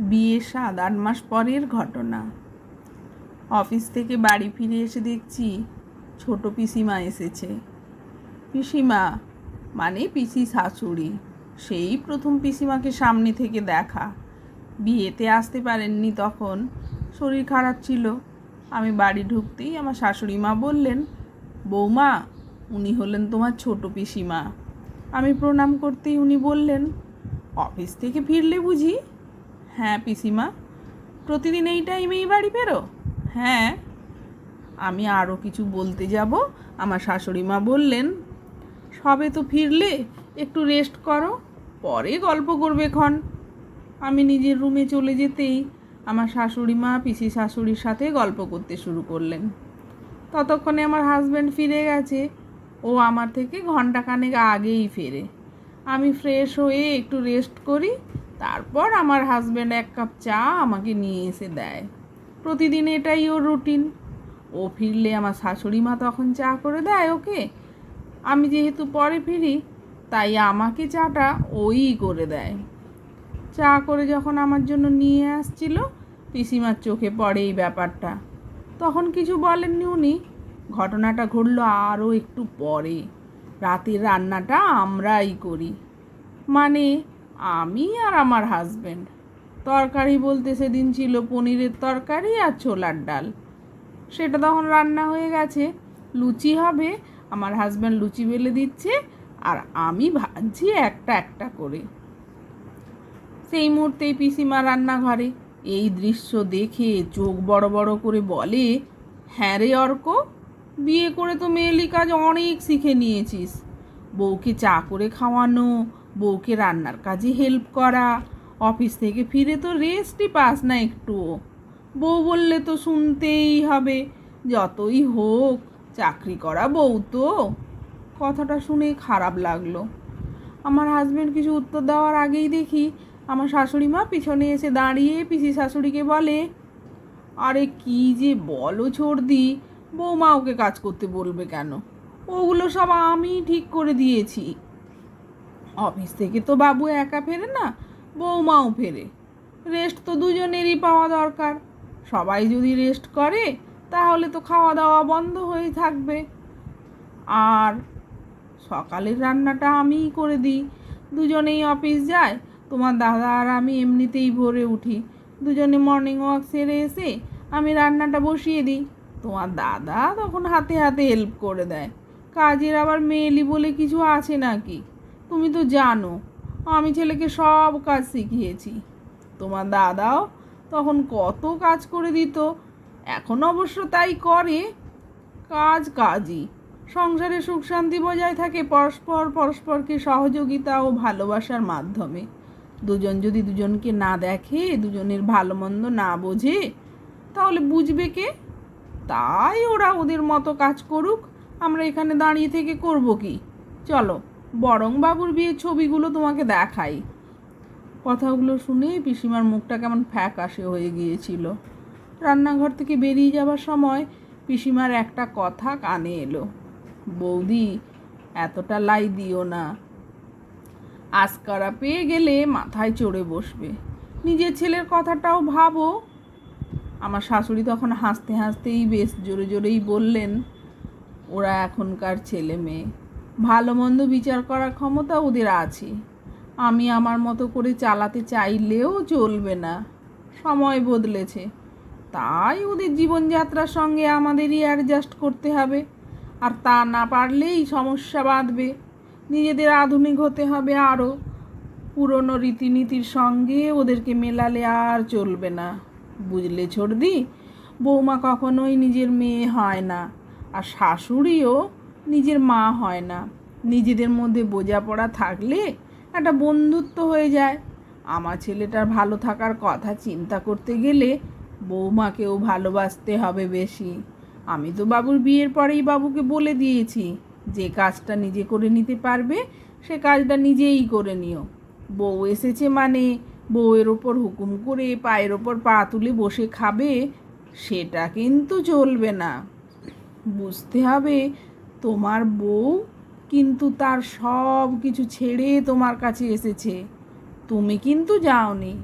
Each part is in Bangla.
বিয়ের সাত আট মাস পরের ঘটনা। অফিস থেকে বাড়ি ফিরে এসে দেখছি ছোট পিসিমা এসেছে। পিসিমা মানে পিসি শাশুড়ি। সেই প্রথম পিসিমাকে সামনে থেকে দেখা। বিয়েতে আসতে পারেননি তখন। শরীর খারাপ ছিল। আমি বাড়ি ঢুকতেই আমার শাশুড়ি মা বললেন, বৌমা, উনি হলেন তোমার ছোট পিসিমা। আমি প্রণাম করতেই উনি বললেন, অফিস থেকে ফিরলে বুঝি হ্যাঁ পিসিমা। প্রতিদিন এই টাইমেই বাড়ি ফেরো। হ্যাঁ আমি আরও কিছু বলতে যাব। আমার শাশুড়ি মা বললেন, সবে তো ফিরলে, একটু রেস্ট করো, পরে গল্প করবে ক্ষণ। আমি নিজের রুমে চলে যেতেই আমার শাশুড়ি মা, পিসি শাশুড়ির সাথে গল্প করতে শুরু করলেন। ততক্ষণে আমার হাজব্যান্ড ফিরে গেছে। ও আমার থেকে ঘন্টাখানেক আগেই ফেরে। আমি ফ্রেশ হয়ে একটু রেস্ট করি তারপর আমার হাজব্যান্ড এক কাপ চা আমাকে নিয়ে এসে দেয়। প্রতিদিন এটাই ওর রুটিন ও ফিরলে আমার শাশুড়ি মা তখন চা করে দেয় ওকে। আমি যেহেতু পরে ফিরি, তাই আমাকে চাটা ওই করে দেয়। চা করে যখন আমার জন্য নিয়ে আসছিল, পিসিমার চোখে পড়ে এই ব্যাপারটা। তখন কিছু বলেননি উনি। ঘটনাটা ঘটলো আরও একটু পরে। রাতের রান্নাটা আমরাই করি। মানে আমি আর আমার হাজব্যান্ড তরকারি বলতে সেদিন ছিল পনিরের তরকারি আর ছোলার ডাল। সেটা তখন রান্না হয়ে গেছে। লুচি হবে, আমার হাজব্যান্ড লুচি বেলে দিচ্ছে, আর আমি ভাজছি একটা একটা করে। সেই মুহূর্তেই পিসিমা রান্নাঘরে এই দৃশ্য দেখে চোখ বড় বড় করে বলে হ্যাঁ রে অর্ক, বিয়ে করে তো মেয়েলি কাজ অনেক শিখে নিয়েছিস। বউকে চা করে খাওয়ানো বউকে রান্নার কাজে হেল্প করা অফিস থেকে ফিরে তো রেস্টই পাস না একটুও বউ বললে তো শুনতেই হবে, যতই হোক, চাকরি করা বউ তো। কথাটা শুনে খারাপ লাগল। আমার হাজব্যান্ড কিছু উত্তর দেওয়ার আগেই দেখি, আমার শাশুড়ি মা পিছনে এসে দাঁড়িয়ে পিসি শাশুড়িকে বলে, আরে কি যে বলো ছোড়দি বৌমা ওকে কাজ করতে বলবে কেন? ওগুলো সব আমি ঠিক করে দিয়েছি। অফিস থেকে তো বাবু একা ফেরে না, বৌমাও ফেরে। রেস্ট তো দুজনেরই পাওয়া দরকার। সবাই যদি রেস্ট করে, তাহলে তো খাওয়া দাওয়া বন্ধ হয়ে থাকবে। আর সকালের রান্নাটা আমিই করে দিই। দুজনেই অফিস যায়, তোমার দাদা আর আমি এমনিতেই ভোরে উঠি। দুজনে মর্নিং ওয়াক সেরে এসে আমি রান্নাটা বসিয়ে দিই। তোমার দাদা তখন হাতে হাতে হেল্প করে দেয়। কাজের আবার মেয়েলি বলে কিছু আছে নাকি? তুমি তো জানো, আমি ছেলেকে সব কাজ শিখিয়েছি। তোমার দাদাও তখন কত কাজ করে দিত, এখন অবশ্য তাই করে। কাজ কাজই, সংসারে সুখ শান্তি বজায় থাকে পরস্পর পরস্পরকে সহযোগিতা ও ভালোবাসার মাধ্যমে। দুজন যদি দুজনকে না দেখে, দুজনের ভালো মন্দ না বোঝে, তাহলে বুঝবে কে? তাই ওরা ওদের মতো কাজ করুক, আমরা এখানে দাঁড়িয়ে থেকে করব কি? চলো। বরং বাবুর বিয়ের ছবিগুলো তোমাকে দেখাই। কথাগুলো শুনে পিসিমার মুখটা কেমন ফ্যাকাশে হয়ে গিয়েছিল। রান্নাঘর থেকে বেরিয়ে যাবার সময় পিসিমার একটা কথা কানে এলো। বৌদি, এতটা লাই দিও না। আজকারা পেয়ে গেলে মাথায় চড়ে বসবে। নিজের ছেলের কথাটাও ভাবো। আমার শাশুড়ি তখন হাসতে হাসতেই বেশ জোরে জোরেই বললেন, ওরা এখনকার ছেলে মেয়ে। ভালো মন্দ বিচার করার ক্ষমতা ওদের আছে। আমি আমার মতো করে চালাতে চাইলেও চলবে না। সময় বদলেছে। তাই ওদের জীবনযাত্রার সঙ্গে আমাদেরই অ্যাডজাস্ট করতে হবে। আর তা না পারলেই সমস্যা বাঁধবে। নিজেদের আধুনিক হতে হবে আরও পুরনো রীতিনীতির সঙ্গে ওদেরকে মেলালে আর চলবে না। বুঝলে ছোটদি? বৌমা কখনোই নিজের মেয়ে হয় না। আর শাশুড়িও নিজের মা হয় না। নিজেদের মধ্যে বোঝাপড়া থাকলে একটা বন্ধুত্ব হয়ে যায়। আমার ছেলেটার ভালো থাকার কথা চিন্তা করতে গেলে বৌমাকেও ভালোবাসতে হবে বেশি। আমি তো বাবুর বিয়ের পরেই বাবুকে বলে দিয়েছি, যে কাজটা নিজে করে নিতে পারবে, সে কাজটা নিজেই করে নিও। বউ এসেছে মানে বউয়ের ওপর হুকুম করে পায়ের ওপর পা তুলে বসে খাবে, সেটা কিন্তু চলবে না। বুঝতে হবে তোমার বউ কিন্তু তার সব কিছু ছেড়ে তোমার কাছে এসেছে। তুমি কিন্তু যাওনি,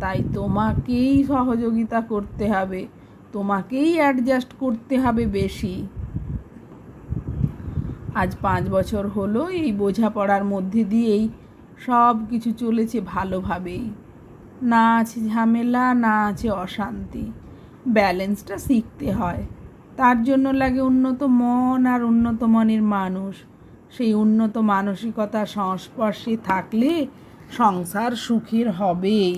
তাই তোমাকেই সহযোগিতা করতে হবে, তোমাকেই অ্যাডজাস্ট করতে হবে বেশি। আজ পাঁচ বছর হলো, এই বোঝাপড়ার মধ্যে দিয়েই সব কিছু চলেছে ভালোভাবেই। না আছে ঝামেলা, না আছে অশান্তি। ব্যালেন্সটা শিখতে হয়। তার জন্য লাগে উন্নত মন আর উন্নত মনের মানুষ। সেই উন্নত মানসিকতা সংস্পর্শে থাকলে সংসার সুখের হবেই।